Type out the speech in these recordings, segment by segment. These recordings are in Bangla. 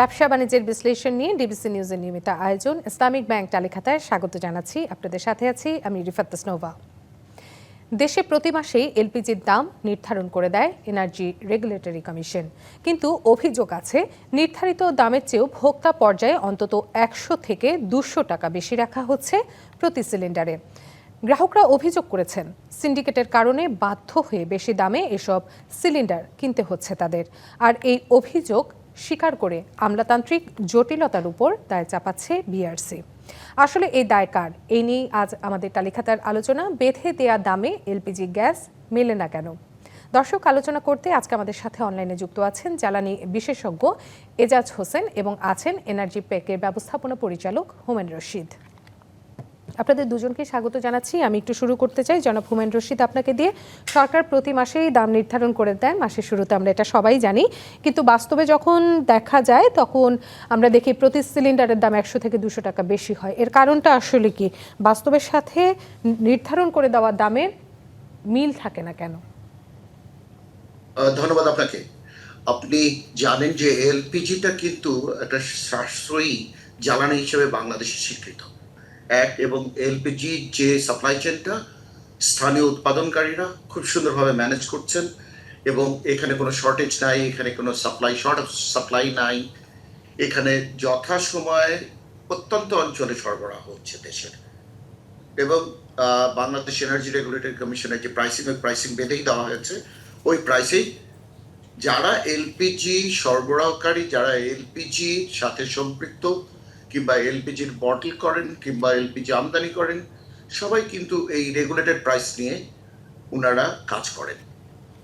ব্যবসা বাণিজ্যের বিশ্লেষণ নিয়ে ডিবিসি নিউজের নিয়মিত আয়োজন। ইসলামিক ব্যাংক তালিখাতায় স্বাগত জানাচ্ছি। আপনাদের সাথে আছি আমি রিফাত তাসনোভা। দেশে প্রতি মাসেই এলপিজির দাম নির্ধারণ করে দেয় এনার্জি রেগুলেটরি কমিশন। কিন্তু অভিযোগ আছে, নির্ধারিত দামের চেয়েও ভোক্তা পর্যায়ে অন্তত একশো থেকে দুশো টাকা বেশি রাখা হচ্ছে প্রতি সিলিন্ডারে। গ্রাহকরা অভিযোগ করেছেন, সিন্ডিকেটের কারণে বাধ্য হয়ে বেশি দামে এসব সিলিন্ডার কিনতে হচ্ছে তাদের। আর এই অভিযোগ স্বীকার করে আমলাতান্ত্রিক জটিলতার উপর দায় চাপাচ্ছে বিআরসি আসলে এই দায় কার? এই নিয়েই আজ আমাদের তালিকাতার আলোচনা। বেঁধে দেয়া দামে এলপিজি গ্যাস মেলে না কেন? দর্শক, আলোচনা করতে আজকে আমাদের সাথে অনলাইনে যুক্ত আছেন জ্বালানি বিশেষজ্ঞ এজাজ হোসেন এবং আছেন এনার্জি প্যাকের ব্যবস্থাপনা পরিচালক হোমেন রশিদ। আপনাদের দুজনকে স্বাগত জানাচ্ছি। আমি একটু শুরু করতে চাই। জনাব হুমায়ুন রশিদ আপনাকে দিয়ে সরকার প্রতি মাসেই দাম নির্ধারণ করে দেয় মাসের শুরুতে আমরা এটা সবাই জানি। কিন্তু বাস্তবে যখন দেখা যায়, তখন আমরা দেখি প্রতি সিলিন্ডারের দাম একশো থেকে দুশো টাকা বেশি হয়। এর কারণটা আসলে কি? বাস্তবের সাথে নির্ধারণ করে দেওয়া দামের মিল থাকে না কেন? ধন্যবাদ আপনাকে। আপনি জানেন যে এলপিজিটা কিন্তু একটা সাশ্রয়ী জ্বালানি হিসেবে বাংলাদেশে স্বীকৃত। এক এবং এলপিজি যে সাপ্লাই চেনটা স্থানীয় উৎপাদনকারীরা খুব সুন্দরভাবে ম্যানেজ করছেন এবং এখানে কোনো শর্টেজ নাই, এখানে কোনো সাপ্লাই শর্ট সাপ্লাই নাই। এখানে যথাসময়ে প্রত্যন্ত অঞ্চলে সরবরাহ হচ্ছে দেশের। এবং বাংলাদেশ এনার্জি রেগুলেটরি কমিশনের যে প্রাইসিং ওই প্রাইসিং বেঁধেই দেওয়া হয়েছে। ওই প্রাইসেই যারা এলপিজি সরবরাহকারী, যারা এলপিজির সাথে সম্পৃক্ত কিংবা এলপিজির বটল করেন কিংবা এলপিজি আমদানি করেন, সবাই কিন্তু এই রেগুলেটেড প্রাইস নিয়ে ওনারা কাজ করেন।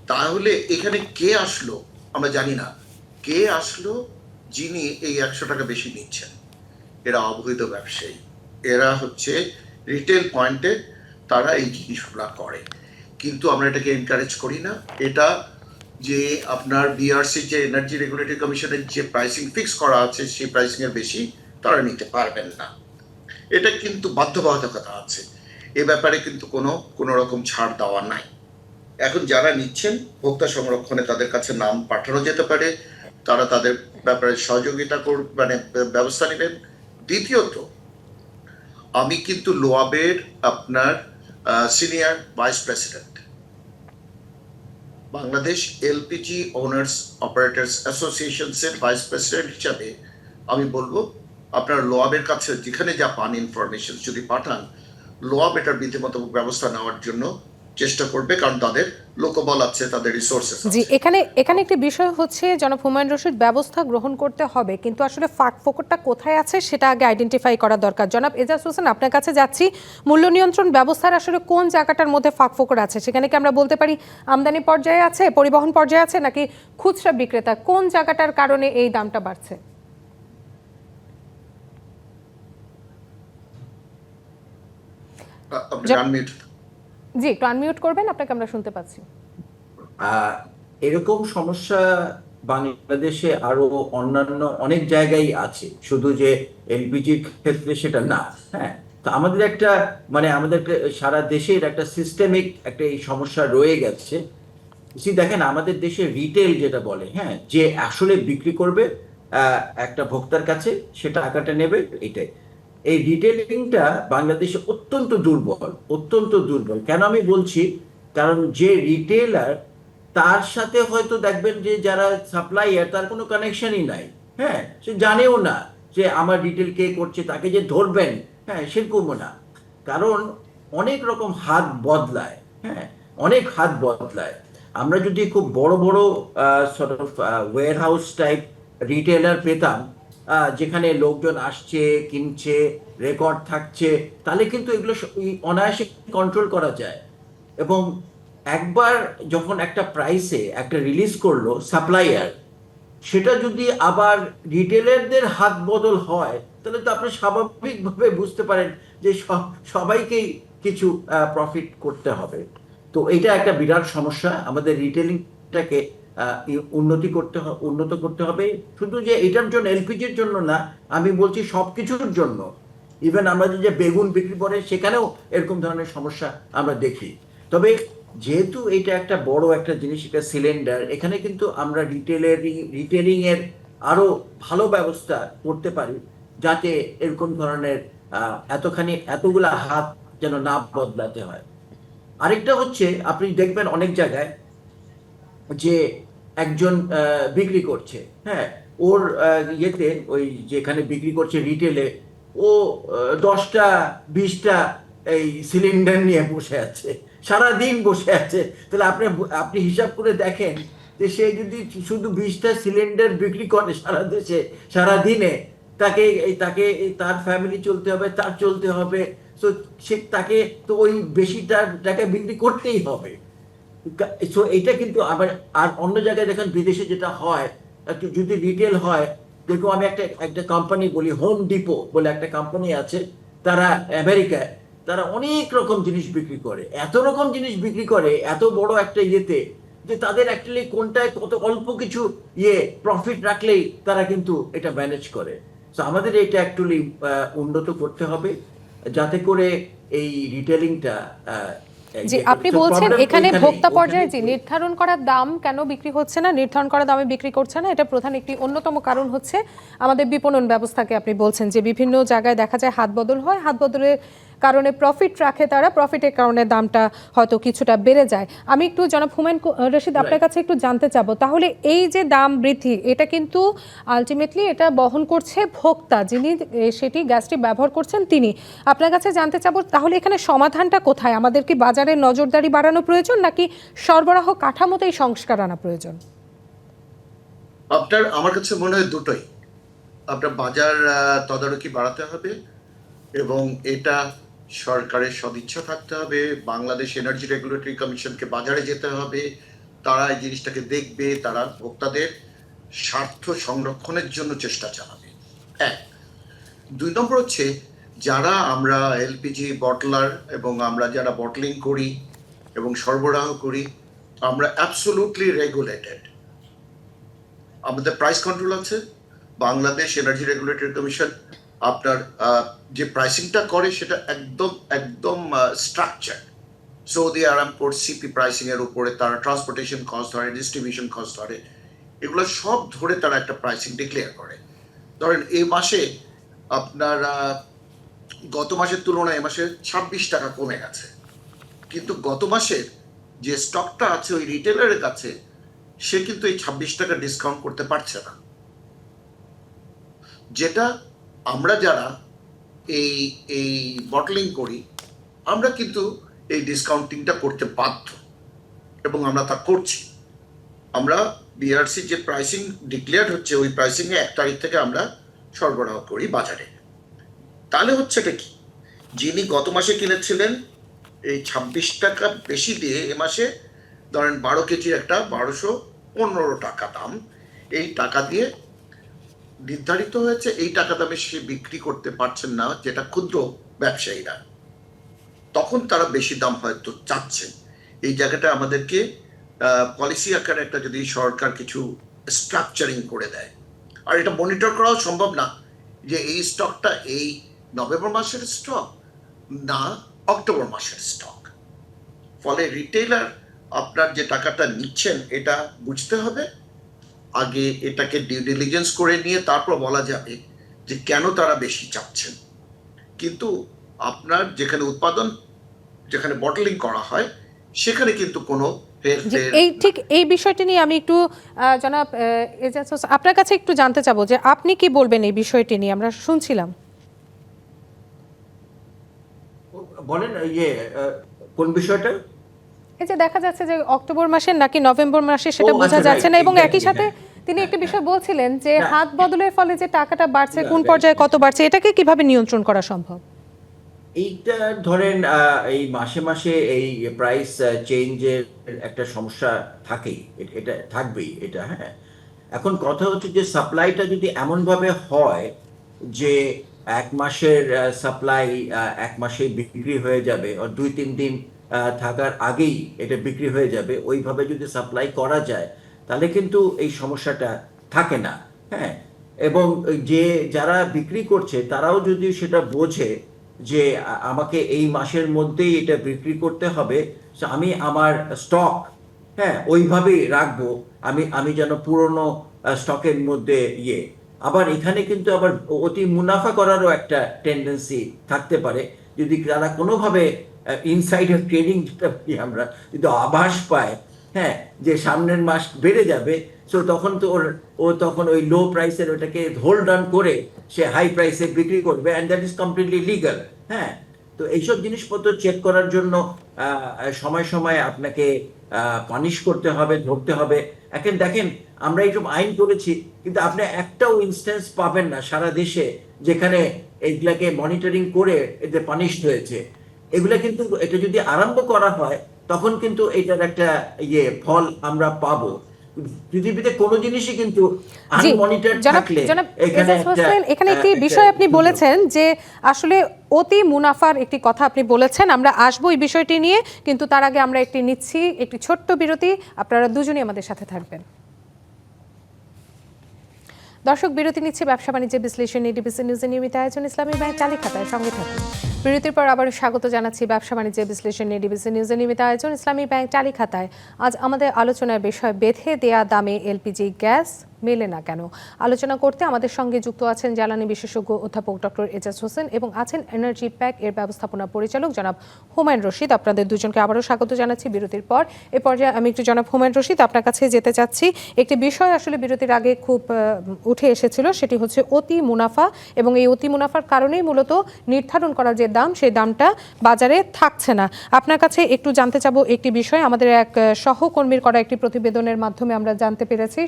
তাহলে এখানে কে আসলো আমরা জানি না। কে আসলো যিনি এই একশো টাকা বেশি নিচ্ছেন? এরা অবৈধ ব্যবসায়ী। এরা হচ্ছে রিটেল পয়েন্টে তারা এই জিনিসগুলো করে। কিন্তু আমরা এটাকে এনকারেজ করি না। এটা যে আপনার বিআরসি যে এনার্জি রেগুলেটরি কমিশনের যে প্রাইসিং ফিক্স করা আছে, সেই প্রাইসিং এর বেশি। তারা নিতে পারবেন না। এটা কিন্তু বাধ্যবাধকতা আছে। এ ব্যাপারে কিন্তু কোনো কোনো রকম ছাড় দেওয়া নাই। এখন যারা নিচ্ছেন, ভোক্তা সংরক্ষণে তাদের কাছে নাম পাঠানো যেতে পারে। তারা তাদের ব্যাপারে সহযোগিতা কর মানে ব্যবস্থা নেবেন। দ্বিতীয়ত, আমি কিন্তু লোয়াবের আপনার senior vice president. Bangladesh LPG owners operators অ্যাসোসিয়েশনসের vice president হিসাবে আমি বলব আপনার লোয়াবের কাছে যেখানে যা পান ইনফরমেশন যদি পাঠান লোয়াব এটার বিধিমতো ব্যবস্থা নেওয়ার জন্য চেষ্টা করবে কারণ তাদের লোকবল আছে তাদের রিসোর্সেস জি এখানে এখানে একটি বিষয় হচ্ছে জনাব হুমায়ুন রশিদ ব্যবস্থা গ্রহণ করতে হবে কিন্তু আসলে ফাঁক ফোকরটা কোথায় আছে সেটা আগে আইডেন্টিফাই করা দরকার। জনাব এজাজ হোসেন আপনার কাছে যাচ্ছি। মূল্য নিয়ন্ত্রণ ব্যবস্থার আসলে কোন জায়গাটার মধ্যে ফাঁক ফোকর আছে? সেখানে কি আমরা বলতে পারি আমদানি পর্যায়ে আছে পরিবহন পর্যায়ে আছে নাকি খুচরা বিক্রেতা? কোন জায়গাটার কারণে এই দামটা বাড়ছে? জি করবেন আপনাকে আমরা শুনতে পাচ্ছি। এরকম সমস্যা বাংলাদেশে আরও অন্যান্য অনেক জায়গায় আছে। শুধু যে এলপিজির ক্ষেত্রে সেটা না হ্যাঁ? তো আমাদের একটা মানে আমাদের একটা সারা দেশের একটা সিস্টেমিক একটা এই সমস্যা রয়ে গেছে। দেখেন আমাদের দেশে রিটেল যেটা বলে হ্যাঁ? যে আসলে বিক্রি করবে আহ, একটা ভোক্তার কাছে সেটা টাকাটা নেবে এটাই। এই রিটেলিংটা বাংলাদেশে অত্যন্ত দুর্বল অত্যন্ত দুর্বল। কেন আমি বলছি? কারণ যে রিটেলার তার সাথে হয়তো দেখবেন যে যারা সাপ্লাইয়ার তার কোনো কানেকশনই নাই। হ্যাঁ সে জানেও না যে আমার রিটেল কে করছে, তাকে যে ধরবেন। হ্যাঁ সেরকমও না। কারণ অনেক রকম হাত বদলায়। হ্যাঁ অনেক হাত বদলায়। আমরা যদি খুব বড় বড় sort of warehouse type retailer পেতাম যেখানে লোকজন আসছে, কিনছে রেকর্ড থাকছে, তাহলে কিন্তু এগুলো অনায়াসে কন্ট্রোল করা যায়। এবং একবার যখন একটা প্রাইসে একটা রিলিজ করল সাপ্লাইয়ার সেটা যদি আবার রিটেলারদের হাত বদল হয়, তাহলে তো আপনি স্বাভাবিকভাবে বুঝতে পারেন যে সবাইকেই কিছু প্রফিট করতে হবে। তো এটা একটা বিরাট সমস্যা। আমাদের রিটেলিংটাকে উন্নতি করতে উন্নত করতে হবে। শুধু যে এটার জন্য এলপিজির জন্য না, আমি বলছি সব কিছুর জন্য। ইভেন আমরা যে বেগুন বিক্রি করে, সেখানেও এরকম ধরনের সমস্যা আমরা দেখি। তবে যেহেতু এটা একটা বড় একটা জিনিস, এটা সিলিন্ডার এখানে কিন্তু আমরা রিটেলের রিটেলিংয়ের আরও ভালো ব্যবস্থা করতে পারি, যাতে এরকম ধরনের এতখানি, এতগুলা হাত যেন না বদলাতে হয়। আরেকটা হচ্ছে, আপনি দেখবেন অনেক জায়গায় যে একজন বিক্রি করছে হ্যাঁ? ওর ইয়েতে ওই যেখানে বিক্রি করছে রিটেলে ও দশটা, বিশটা এই সিলিন্ডার নিয়ে বসে আছে সারা দিন বসে আছে। তাহলে আপনি আপনি হিসাব করে দেখেন যে সে যদি শুধু বিশটা সিলিন্ডার বিক্রি করে সারা দেশে সারা দিনে তাকে, এই, তাকে তার ফ্যামিলি চলতে হবে, তার চলতে হবে। তো সে, তাকে, তো ওই বেশিটা টাকা বিক্রি করতেই হবে। সো এটা কিন্তু আবার, আর অন্য জায়গায় দেখেন বিদেশে যেটা হয় যদি রিটেল হয় দেখো আমি একটা একটা কোম্পানি বলি হোম ডিপো বলে একটা কোম্পানি আছে, তারা আমেরিকায় তারা অনেক রকম জিনিস বিক্রি করে। এত রকম জিনিস বিক্রি করে, এত বড় একটা ইয়েতে, যে তাদের অ্যাকচুয়ালি কোনটায় কত অল্প কিছু ইয়ে প্রফিট রাখলেই তারা কিন্তু এটা ম্যানেজ করে। তো আমাদের এটা অ্যাকচুয়ালি উন্নত করতে হবে, যাতে করে এই রিটেলিংটা জি আপনি বলছেন এখানে ভোক্তা পর্যায়ে যে নির্ধারণ করা দাম কেন বিক্রি হচ্ছে না? নির্ধারণ করা দামে বিক্রি করছে না? এটা প্রধান একটি অন্যতম কারণ হচ্ছে আমাদের বিপণন ব্যবস্থাকে আপনি বলছেন যে বিভিন্ন জায়গায় দেখা যায় হাত বদল হয়। হাত বদলের কারণে প্রফিট রাখে তারা প্রফিটের কারণে দামটা হয়তো কিছুটা বেড়ে যায়। আমি একটু জনাব হুমায়ুন কো- রশিদ আপনার কাছে একটু জানতে চাব। তাহলে এই যে দাম বৃদ্ধি এটা কিন্তু আলটিমেটলি এটা বহন করছে ভোক্তা যিনি সেটি গ্যাসটি ব্যবহার করছেন তিনি। আপনার কাছে জানতে চাবো তাহলে এখানে সমাধানটা কোথায়? আমাদের কি বাজারে নজরদারি বাড়ানো প্রয়োজন নাকি সরবরাহ কাঠামোতেই সংস্কার আনা প্রয়োজন? আপনার আমার কাছে মনে হয় দুটোই। আপনার বাজার তদারকি বাড়াতে হবে এবং এটা সরকারের সদিচ্ছা থাকতে হবে, বাংলাদেশ এনার্জি রেগুলেটরি কমিশনকে বাজারে যেতে হবে, তারা এই জিনিসটাকে দেখবে, তারা ভোক্তাদের স্বার্থ সংরক্ষণের জন্য চেষ্টা চালাবে। এক। দুই নম্বর হচ্ছে, যারা আমরা এলপিজি বটলার এবং আমরা যারা বটলিং করি এবং সরবরাহ করি, আমরা অ্যাবসোলুটলি রেগুলেটেড আমাদের প্রাইস কন্ট্রোল আছে, বাংলাদেশ এনার্জি রেগুলেটরি কমিশন আপনার যে প্রাইসিংটা করে সেটা একদম একদম স্ট্রাকচার সৌদি আরামপুর সিপি প্রাইসিং এর উপরে তারা ট্রান্সপোর্টেশন কস্ট ধরে ডিস্ট্রিবিউশন কস্ট ধরে, এগুলো সব ধরে তারা একটা প্রাইসিং ডিক্লেয়ার করে। ধরেন এই মাসে আপনার গত মাসের তুলনায় এ মাসে ছাব্বিশ টাকা কমে গেছে। কিন্তু গত মাসের যে স্টকটা আছে ওই রিটেলারের কাছে, সে কিন্তু এই ছাব্বিশ টাকা ডিসকাউন্ট করতে পারছে না। যেটা আমরা যারা এই এই বটলিং করি, আমরা কিন্তু এই ডিসকাউন্টিংটা করতে বাধ্য। এবং আমরা তা করছি। আমরা বিআরসি যে প্রাইসিং ডিক্লেয়ার হচ্ছে, ওই প্রাইসিংয়ে এক তারিখ থেকে আমরা সরবরাহ করি বাজারে। তাহলে হচ্ছেটা কি? যিনি গত মাসে কিনেছিলেন, এই ছাব্বিশ টাকা বেশি দিয়ে এ মাসে ধরেন বারো কেজির একটা বারোশো পনেরো টাকা দাম, এই টাকা দিয়ে নির্ধারিত হয়েছে, এই টাকা দামে সে বিক্রি করতে পারছেন না, যেটা ক্ষুদ্র ব্যবসায়ীরা। তখন তারা বেশি দাম হয়তো চাচ্ছেন এই জায়গাটা আমাদেরকে পলিসি আকারে একটা যদি সরকার কিছু স্ট্রাকচারিং করে দেয়। আর এটা মনিটর করাও সম্ভব না যে এই স্টকটা এই নভেম্বর মাসের স্টক না অক্টোবর মাসের স্টক ফলে রিটেলার আপনার যে টাকাটা নিচ্ছেন, এটা বুঝতে হবে। আগে এটাকে ডিউ ডিলিজেন্স করে নিয়ে তারপর বলা যাবে যে কেন তারা বেশি চাচ্ছেন। কিন্তু আপনার যেখানে উৎপাদন যেখানে বটলিং করা হয় সেখানে কিন্তু কোনো যে এই ঠিক এই বিষয়টি নিয়ে আমি একটু আহ, জনাব আহ, এজাজ আপনার কাছে একটু জানতে চাবো যে আপনি কি বলবেন এই বিষয়টি নিয়ে? আমরা শুনছিলাম। বলেন ইয়ে আহ, কোন বিষয়টা? এই যে দেখা যাচ্ছে যে অক্টোবর মাসের নাকি নভেম্বর মাসে সেটা বোঝা আচ্ছা, যাচ্ছে না এবং একই সাথে হ্যাঁ। তিনি একটা বিষয় বলছিলেন যে হাত বদলের ফলে যে টাকাটা বাড়ছে কোন পর্যায়ে কত বাড়ছে এটাকে কীভাবে নিয়ন্ত্রণ করা সম্ভব? এইটা ধরেন এই মাসে মাসে এই প্রাইস চেঞ্জের একটা সমস্যা থাকেই। এটা থাকবেই এটা হ্যাঁ। এখন কথা হচ্ছে যে সাপ্লাইটা যদি এমনভাবে হয় যে এক মাসের সাপ্লাই এক মাসে বিক্রি হয়ে যাবে আর দুই তিন দিন থাকার আগেই এটা বিক্রি হয়ে যাবে। ওইভাবে যদি সাপ্লাই করা যায়, তাহলে কিন্তু এই সমস্যাটা থাকে না। হ্যাঁ? এবং যে যারা বিক্রি করছে, তারাও যদি সেটা বোঝে যে আমাকে এই মাসের মধ্যেই এটা বিক্রি করতে হবে আমি আমার স্টক হ্যাঁ ওইভাবেই রাখব। আমি আমি যেন পুরনো স্টকের মধ্যে ইয়ে। আবার এখানে কিন্তু আবার অতি মুনাফা করারও একটা টেন্ডেন্সি থাকতে পারে। যদি তারা কোনোভাবে ইনসাইডার ট্রেডিং যেটা বলি আমরা যদি আভাস পায় হ্যাঁ যে সামনের মাস বেড়ে যাবে সো তখন তো ওর, ও তখন ওই লো প্রাইসের ওটাকে হোল্ড অন করে সে হাই প্রাইসে বিক্রি করবে and that is completely legal হ্যাঁ। তো এইসব জিনিসপত্র চেক করার জন্য সময় সময় আপনাকে পানিশ করতে হবে, ধরতে হবে। এখন দেখেন, আমরা এইসব আইন করেছি, কিন্তু আপনি একটাও ইনস্ট্যান্স পাবেন না সারা দেশে যেখানে এইগুলাকে মনিটরিং করে এতে পানিশ হয়েছে। এগুলা কিন্তু এটা যদি আরম্ভ করা হয় তখন কিন্তু এটার একটা ইয়ে ফল আমরা পাবো। পৃথিবীতে কোনো জিনিসই কিন্তু জি আনমনিটর জনাব থাকলে জনাব এখানে এজাজ একটা, হোসেন এখানে একটি বিষয় আপনি বলেছেন যে আসলে অতি মুনাফার একটি কথা আপনি বলেছেন। আমরা আসব এই বিষয়টি নিয়ে কিন্তু তার আগে আমরা একটি নিচ্ছি একটি ছোট্ট বিরতি। আপনারা দুজনই আমাদের সাথে থাকবেন। দর্শক বিরতি নিচ্ছে ব্যবসা বাণিজ্য বিশ্লেষণ ডিবিসি নিউজের নিয়মিত আয়োজন ইসলামী ব্যাংক খাতায় সঙ্গে থাকুন। বিরতির পর আবার স্বাগত জানাচ্ছি ব্যবসা বাণিজ্য বিশ্লেষণ ডিবিসি নিউজের নিয়মিত আয়োজন ইসলামী ব্যাংক চালি খাতায়। আজ আমাদের আলোচনার বিষয়, বেঁধে দেয়া দামে এলপিজি গ্যাস মেলে না কেন? আলোচনা করতে আমাদের সঙ্গে যুক্ত আছেন জ্বালানি বিশেষজ্ঞ অধ্যাপক ডক্টর এজাজ হোসেন এবং আছেন এনার্জি প্যাক এর ব্যবস্থাপনা পরিচালক জনাব হুমায়ুন রশিদ। আপনাদের দুজনকে আবারও স্বাগত জানাচ্ছি বিরতির পর। এ পর্যায়ে আমি একটু জনাব হুমায়ুন রশিদ, আপনার কাছে যেতে চাচ্ছি। একটি বিষয় আসলে বিরতির আগে খুব উঠে এসেছিল, সেটি হচ্ছে অতি মুনাফা এবং এই অতি মুনাফার কারণেই মূলত নির্ধারণ করা যে দাম, সেই দামটা বাজারে থাকছে না। আপনার কাছে একটু জানতে চাবো একটি বিষয়। আমাদের এক সহকর্মীর করা একটি প্রতিবেদনের মাধ্যমে আমরা জানতে পেরেছি।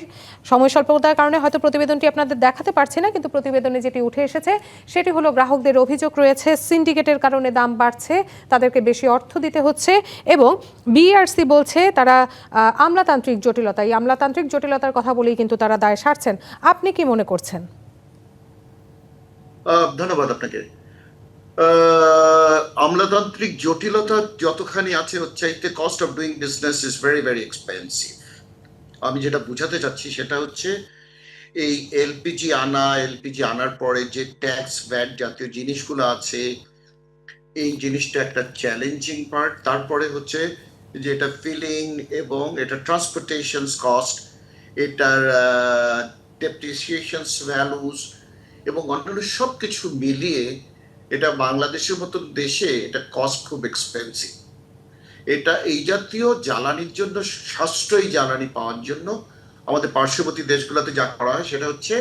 সময় স্বল্পতার কারণে হয়তো প্রতিবেদনটি আপনাদের দেখাতে পারছি না, কিন্তু প্রতিবেদনে যেটি উঠে এসেছে, সেটি হলো গ্রাহকদের অভিযোগ রয়েছে, সিন্ডিকেটের কারণে দাম বাড়ছে, তাদেরকে বেশি অর্থ দিতে হচ্ছে এবং বিআরসি বলছে তারা আমলাতান্ত্রিক জটিলতা। এই আমলাতান্ত্রিক জটিলতার কথা বলেই কিন্তু তারা দায় সারছেন। আপনি কি মনে করছেন? ধন্যবাদ আপনাকে। আমলাতান্ত্রিক জটিলতা যতখানি আছে হচ্ছে cost of doing business is very very expensive আমি যেটা বুঝাতে চাচ্ছি সেটা হচ্ছে, এই এলপিজি আনা এলপিজি আনার পরে যে ট্যাক্স ভ্যাট জাতীয় জিনিসগুলো আছে, এই জিনিসটা একটা চ্যালেঞ্জিং পার্ট তারপরে হচ্ছে যে এটা ফিলিং এবং এটা ট্রান্সপোর্টেশন কস্ট এটার ডেপ্রিসিয়েশনস ভ্যালুস এবং অন্যান্য সব কিছু মিলিয়ে এটা বাংলাদেশের মতন দেশে এটা কস্ট খুব এক্সপেন্সিভ এটা এই জাতীয় জ্বালানির জন্য সাশ্রয়ী জ্বালানি পাওয়ার জন্য আমাদের পার্শ্ববর্তী দেশগুলোতে যা করা হয় সেটা হচ্ছে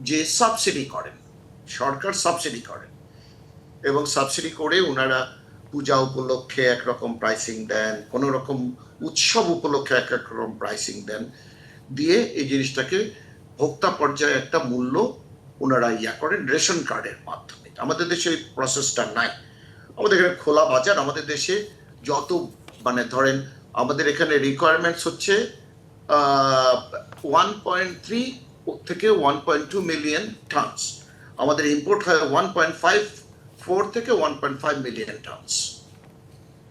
যে সাবসিডি করেন। সরকার সাবসিডি করেন। এবং সাবসিডি করে ওনারা পূজা উপলক্ষে একরকম প্রাইসিং দেন কোনো রকম উৎসব উপলক্ষে এক এক রকম প্রাইসিং দেন, দিয়ে এই জিনিসটাকে ভোক্তা পর্যায়ে একটা মূল্য ওনারা ইয়া করেন রেশন কার্ডের মাধ্যমে। আমাদের দেশে এই প্রসেসটা নাই। আমাদের এখানে খোলা বাজার, আমাদের দেশে যত মানে ধরেন আমাদের এখানে রিকোয়ারমেন্টস হচ্ছে ওয়ান পয়েন্ট থ্রি থেকে one point two million tons আমাদের ইম্পোর্ট হয় ওয়ান পয়েন্ট ফাইভ ফোর থেকে one point five million tons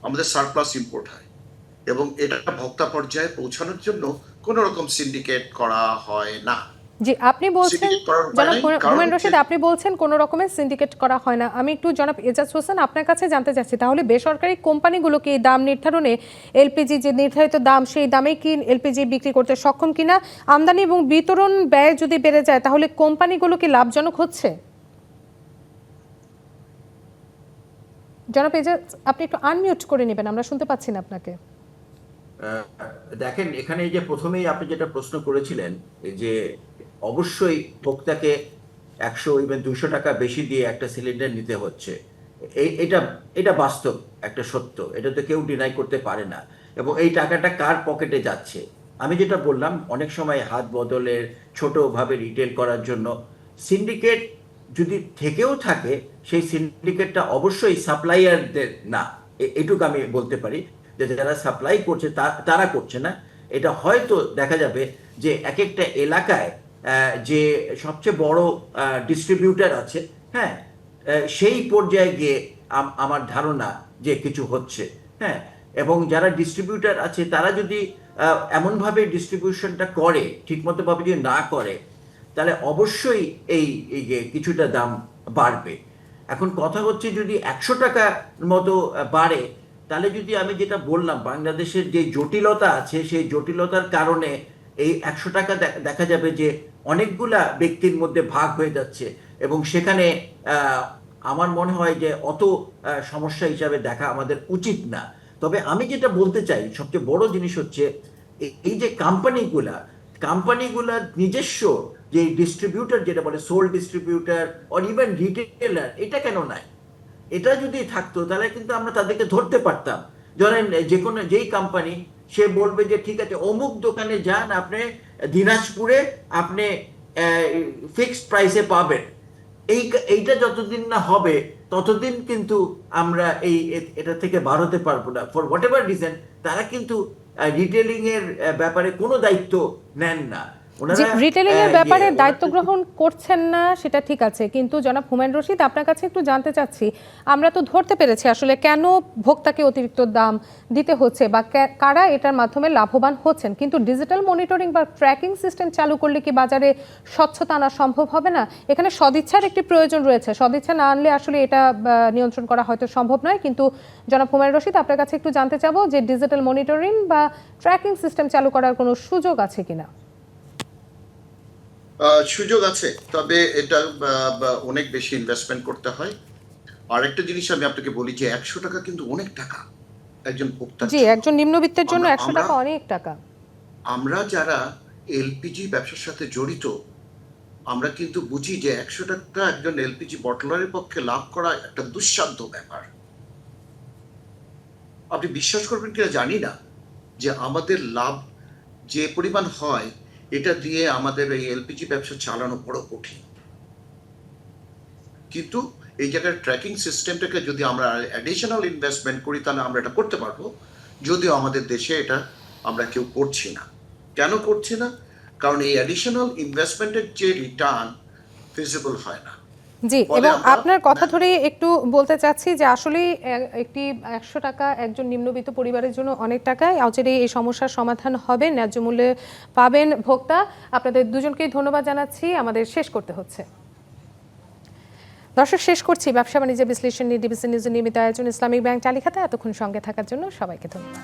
আমাদের সারপ্লাস ইম্পোর্ট হয়। এবং এটা ভোক্তা পর্যায়ে পৌঁছানোর জন্য কোনো রকম সিন্ডিকেট করা হয় না। জি আপনি বলছেন জনাব নাই, হুমা- কারণ হুমায়ুন রশিদ আপনি বলছেন কোনো রকমের সিন্ডিকেট করা হয় না। আমি একটু জনাব এজাজ হোসেন আপনার কাছে জানতে চাচ্ছি তাহলে বেসরকারি কোম্পানিগুলোকে এই দাম নির্ধারণে এলপিজি যে নির্ধারিত দাম সেই দামে কি এলপিজি বিক্রি করতে সক্ষম কিনা? আমদানি এবং বিতরণ ব্যয় যদি বেড়ে যায় তাহলে কোম্পানিগুলো কি লাভজনক হচ্ছে? জনাব এজাজ আপনি একটু আনমিউট করে নেবেন আমরা শুনতে পাচ্ছি না আপনাকে। দেখেন এখানে যে প্রথমেই আপনি যেটা প্রশ্ন করেছিলেন যে অবশ্যই ভোক্তাকে একশো ইভেন দুশো টাকা বেশি দিয়ে একটা সিলিন্ডার নিতে হচ্ছে। এই এটা এটা বাস্তব একটা সত্য। এটা তো কেউ ডিনাই করতে পারে না। এবং এই টাকাটা কার পকেটে যাচ্ছে? আমি যেটা বললাম, অনেক সময় হাত বদলের, ছোটোভাবে রিটেল করার জন্য সিন্ডিকেট যদি থেকেও থাকে, সেই সিন্ডিকেটটা অবশ্যই সাপ্লাইয়ারদের না। এটুকু আমি বলতে পারি যে যারা সাপ্লাই করছে তারা করছে না। এটা হয়তো দেখা যাবে যে এক একটা এলাকায় যে সবচেয়ে বড় ডিস্ট্রিবিউটার আছে হ্যাঁ সেই পর্যায়ে গিয়ে আমার ধারণা যে কিছু হচ্ছে হ্যাঁ এবং যারা ডিস্ট্রিবিউটার আছে, তারা যদি এমনভাবে ডিস্ট্রিবিউশনটা করে, ঠিকমতো ভাবে যদি না করে, তাহলে অবশ্যই এই কিছুটা দাম বাড়বে। এখন কথা হচ্ছে যদি একশো টাকা মতো বাড়ে, তাহলে যদি আমি যেটা বললাম, বাংলাদেশের যে জটিলতা আছে, সেই জটিলতার কারণে এই একশো টাকা দেখা যাবে যে অনেকগুলা ব্যক্তির মধ্যে ভাগ হয়ে যাচ্ছে এবং সেখানে আমার মনে হয় যে অত সমস্যা হিসাবে দেখা আমাদের উচিত না। তবে আমি যেটা বলতে চাই, সবচেয়ে বড় জিনিস হচ্ছে এই- যে কোম্পানিগুলা কোম্পানিগুলা নিজস্ব যে ডিস্ট্রিবিউটার যেটা বলে sole distributor or even retailer এটা কেন নাই? এটা যদি থাকতো, তাহলে কিন্তু আমরা তাদেরকে ধরতে পারতাম। ধরেন, যে কোনো, যেই কোম্পানি সে বলবে যে, ঠিক আছে, অমুক দোকানে যান আপনি দিনাজপুরে আপনি ফিক্সড প্রাইসে পাবেন। এই, এইটা যতদিন না হবে, ততদিন কিন্তু আমরা এই এটা থেকে বাড়াতে পারব না। ফর হোয়াট এভার রিজন তারা কিন্তু রিটেলিংয়ের ব্যাপারে কোনো দায়িত্ব নেন না। রিটেলিং এর ব্যাপারে ইয়ে, দায়িত্ব গ্রহণ করছেন না সেটা ঠিক আছে। কিন্তু জনাব হুমায়ুন রশিদ আপনার কাছে একটু জানতে চাচ্ছি আমরা তো ধরতে পেরেছি আসলে কেন ভোক্তাকে অতিরিক্ত দাম দিতে হচ্ছে বা কারা এটার মাধ্যমে লাভবান হচ্ছেন? কিন্তু ডিজিটাল মনিটরিং বা ট্র্যাকিং সিস্টেম চালু করলে কি বাজারে স্বচ্ছতা আনা সম্ভব হবে না? এখানে সদিচ্ছার একটি প্রয়োজন রয়েছে। সদিচ্ছা না আনলে আসলে এটা নিয়ন্ত্রণ করা হয়তো সম্ভব নয়। কিন্তু জনাব হুমায়ুন রশিদ আপনার কাছে একটু জানতে চাবো যে ডিজিটাল মনিটরিং বা ট্র্যাকিং সিস্টেম চালু করার কোনো সুযোগ আছে কিনা? সুযোগ আছে তবে এটা অনেক বেশি ইনভেস্টমেন্ট করতে হয়। আর একটা জিনিস আমি আপনাকে বলি যে একশো টাকা কিন্তু অনেক টাকা একজন ভোক্তা জি একজন নিম্নবিত্তের জন্য একশো টাকা অনেক টাকা। আমরা যারা এলপিজি ব্যবসার সাথে জড়িত আমরা কিন্তু বুঝি যে একশো টাকা একজন এলপিজি বটলারের পক্ষে লাভ করা একটা দুঃসাধ্য ব্যাপার। আপনি বিশ্বাস করবেন কিনা জানি না যে আমাদের লাভ যে পরিমাণ হয় এটা দিয়ে আমাদের এই এলপিজি ব্যবসা চালানো বড় কঠিন। কিন্তু এই জায়গায় ট্র্যাকিং সিস্টেমটাকে যদি আমরা অ্যাডিশনাল ইনভেস্টমেন্ট করি, তাহলে আমরা এটা করতে পারব। যদিও আমাদের দেশে এটা আমরা কেউ করছি না। কেন করছি না? কারণ এই অ্যাডিশনাল ইনভেস্টমেন্টের যে রিটার্ন ফিজিবল হয় না। জি এবং আপনার কথা ধরে একটু বলতে চাচ্ছি যে আসলে একটি একশো টাকা একজন নিম্নবিত্ত পরিবারের জন্য অনেক টাকায় অচিরে এই সমস্যার সমাধান হবে ন্যায্য মূল্যে পাবেন ভোক্তা। আপনাদের দুজনকেই ধন্যবাদ জানাচ্ছি আমাদের শেষ করতে হচ্ছে। দর্শক শেষ করছি ব্যবসা বাণিজ্য বিশ্লেষণ নিয়ে ডিবিসি নিউজের নিয়মিত আয়োজন ইসলামিক ব্যাংক চালিখাতে এতক্ষণ সঙ্গে থাকার জন্য সবাইকে ধন্যবাদ।